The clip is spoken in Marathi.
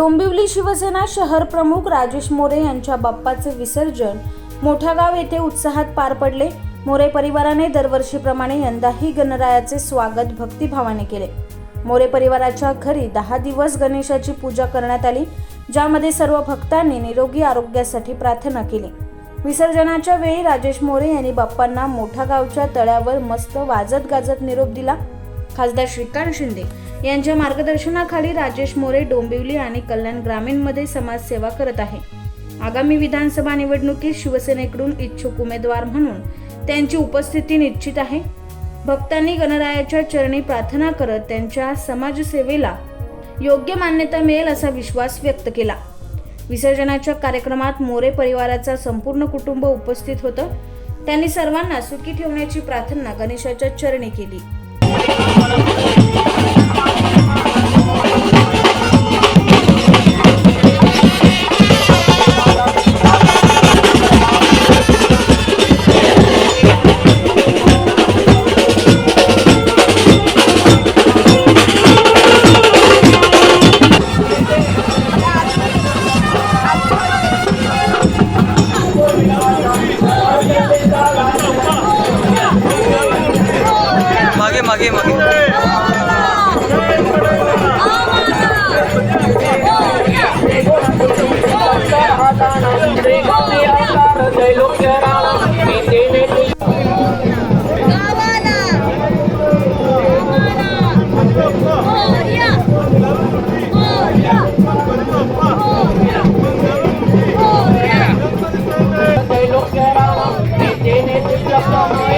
डोंबिवली शिवसेना शहर प्रमुख राजेश मोरे यांच्या बाप्पाचे विसर्जन मोठागाव गाव येथे उत्साहात पार पडले. मोरे परिवाराने दरवर्षीप्रमाणे यंदाही गणरायाचे स्वागत भक्तिभावाने केले. मोरे परिवाराच्या घरी दहा दिवस गणेशाची पूजा करण्यात आली ज्यामध्ये सर्व भक्तांनी निरोगी आरोग्यासाठी प्रार्थना केली. विसर्जनाच्या वेळी राजेश मोरे यांनी बाप्पांना मोठा गावच्या तळ्यावर मस्त वाजत गाजत निरोप दिला. खासदार श्रीकांत शिंदे यांच्या मार्गदर्शनाखाली राजेश मोरे डोंबिवली आणि कल्याण ग्रामीणमध्ये समाजसेवा करत आहे. आगामी विधानसभा निवडणुकीत शिवसेनेकडून इच्छुक उमेदवार म्हणून त्यांची उपस्थिती निश्चित आहे. भक्तांनी गणरायाच्या चरणी प्रार्थना करत त्यांच्या समाजसेवेला योग्य मान्यता मिळेल असा विश्वास व्यक्त केला. विसर्जनाच्या कार्यक्रमात मोरे परिवाराचा संपूर्ण कुटुंब उपस्थित होतं. त्यांनी सर्वांना सुखी ठेवण्याची प्रार्थना गणेशाच्या चरणी केली. मगे मगे मगे Oh,